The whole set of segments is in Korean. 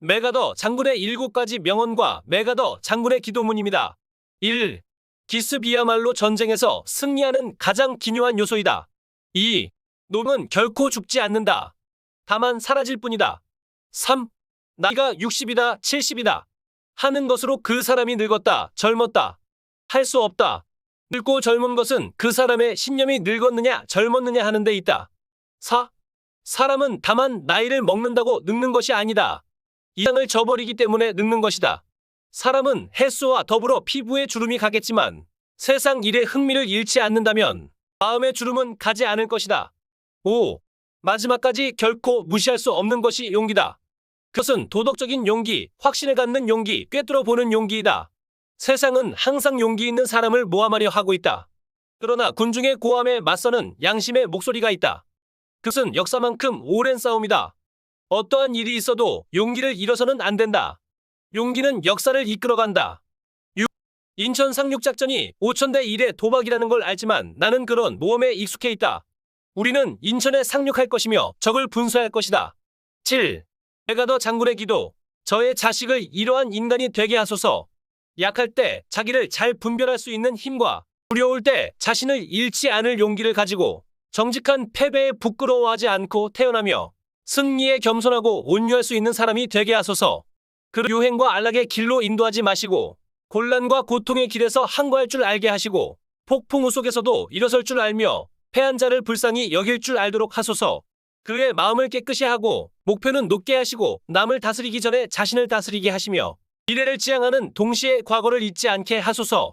메가더 장군의 일곱 가지 명언과 메가더 장군의 기도문입니다. 1. 기습이야말로 전쟁에서 승리하는 가장 기묘한 요소이다. 2. 놈은 결코 죽지 않는다. 다만 사라질 뿐이다. 3. 나이가 60이다, 70이다. 하는 것으로 그 사람이 늙었다, 젊었다. 할 수 없다. 늙고 젊은 것은 그 사람의 신념이 늙었느냐, 젊었느냐 하는 데 있다. 4. 사람은 다만 나이를 먹는다고 늙는 것이 아니다. 이상을 저버리기 때문에 늙는 것이다. 사람은 횟수와 더불어 피부에 주름이 가겠지만 세상 일에 흥미를 잃지 않는다면 마음의 주름은 가지 않을 것이다. 5. 마지막까지 결코 무시할 수 없는 것이 용기다. 그것은 도덕적인 용기, 확신을 갖는 용기, 꿰뚫어 보는 용기이다. 세상은 항상 용기 있는 사람을 모함하려 하고 있다. 그러나 군중의 고함에 맞서는 양심의 목소리가 있다. 그것은 역사만큼 오랜 싸움이다. 어떠한 일이 있어도 용기를 잃어서는 안 된다. 용기는 역사를 이끌어간다. 6. 인천 상륙작전이 5천대 1의 도박이라는 걸 알지만 나는 그런 모험에 익숙해 있다. 우리는 인천에 상륙할 것이며 적을 분수할 것이다. 7. 내가 더 장군의 기도. 저의 자식을 이러한 인간이 되게 하소서. 약할 때 자기를 잘 분별할 수 있는 힘과 두려울 때 자신을 잃지 않을 용기를 가지고 정직한 패배에 부끄러워하지 않고 태어나며 승리에 겸손하고 온유할 수 있는 사람이 되게 하소서. 그 유행과 안락의 길로 인도하지 마시고 곤란과 고통의 길에서 항거할 줄 알게 하시고 폭풍우 속에서도 일어설 줄 알며 패한 자를 불쌍히 여길 줄 알도록 하소서. 그의 마음을 깨끗이 하고 목표는 높게 하시고 남을 다스리기 전에 자신을 다스리게 하시며 미래를 지향하는 동시에 과거를 잊지 않게 하소서.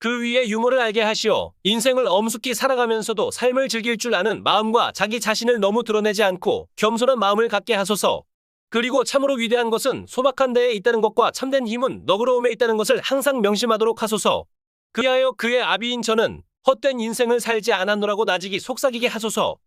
그 위에 유머를 알게 하시어 인생을 엄숙히 살아가면서도 삶을 즐길 줄 아는 마음과 자기 자신을 너무 드러내지 않고 겸손한 마음을 갖게 하소서. 그리고 참으로 위대한 것은 소박한 데에 있다는 것과 참된 힘은 너그러움에 있다는 것을 항상 명심하도록 하소서. 그리하여 그의 아비인 저는 헛된 인생을 살지 않았노라고 나직이 속삭이게 하소서.